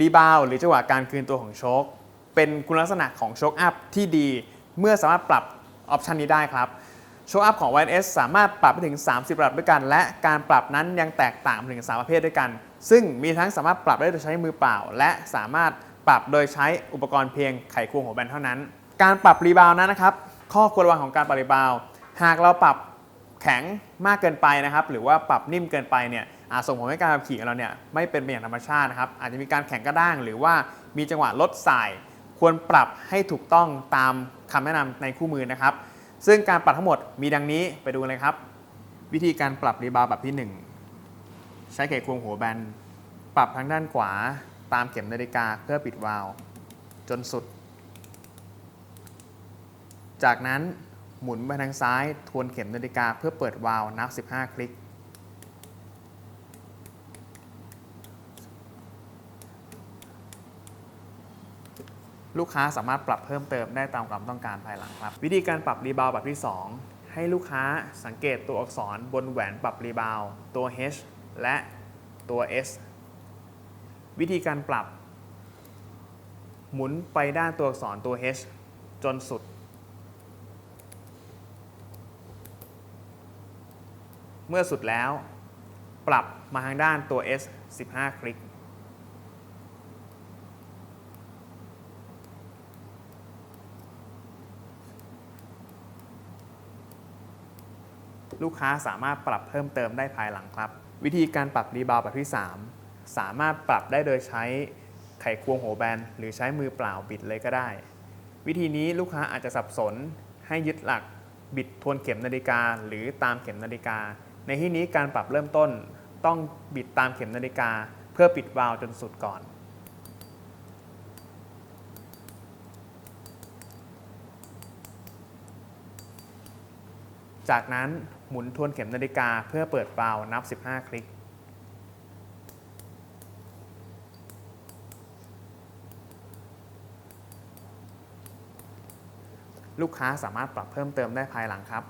รีบาวหรือจังหวะการคืนตัวของโชคเป็นคุณลักษณะของโชคอัพที่ดีเมื่อสามารถปรับออปชันนี้ได้ครับโชคอัพของ YS สามารถปรับไปถึง 30 ระดับด้วยกัน และการปรับนั้นยังแตกต่างถึง 3 ประเภทด้วยกัน ซึ่งมีทั้งสามารถปรับได้โดยใช้มือเปล่า และสามารถปรับโดยใช้อุปกรณ์เพียงไขควงหัวแบนเท่านั้น การปรับรีบาวนั้นนะครับ ข้อควรระวังของการปรับรีบาว หากเราปรับแข็งมากเกินไปนะครับ หรือว่าปรับนิ่มเกินไปเนี่ย ส่งผลให้การขับขี่ของเราเนี่ยไม่เป็นไปอย่างธรรมชาตินะครับอาจจะมีการแข็งกระด้างหรือว่ามีจังหวะลดสาย ควรปรับให้ถูกต้องตามคำแนะนำในคู่มือนะครับ ซึ่งการปรับทั้งหมดมีดังนี้ไปดูเลยครับ วิธีการปรับรีบาวแบบที่ 1 ใช้ไขควงหัวแบนปรับทางด้านขวาตามเข็มนาฬิกาเพื่อปิดวาล์วจนสุด จากนั้นหมุนไปทางซ้ายทวนเข็มนาฬิกาเพื่อเปิดวาล์วนับ 15 คลิก ลูกค้าสามารถปรับเพิ่มเติมได้ตามความต้องการภายหลังครับ วิธีการปรับรีบาวแบบที่ 2 ให้ลูกค้าสังเกตตัวอักษรบนแหวนปรับรีบาวตัว H และตัว S วิธีการปรับ หมุนไปด้านตัวอักษรตัว H จนสุด เมื่อสุดแล้ว ปรับมาทางด้านตัว S 15 คลิก ลูกค้าสามารถปรับเพิ่มเติมได้ภายหลังครับ วิธีการปรับรีบาวแบบที่ 3 สามารถปรับได้โดยใช้ไขควงหัวแบนหรือใช้มือเปล่าบิดเลยก็ได้ วิธีนี้ลูกค้าอาจจะสับสนให้ยึดหลักบิดทวนเข็มนาฬิกา หรือตามเข็มนาฬิกา ในที่นี้การปรับเริ่มต้นต้องบิดตามเข็มนาฬิกา เพื่อปิดวาล์วจนสุดก่อน จากนั้นหมุนทวนเข็มนาฬิกาเพื่อเปิดวาล์วนับ 15 คลิก ลูกค้าสามารถปรับเพิ่มเติมได้ภายหลังครับ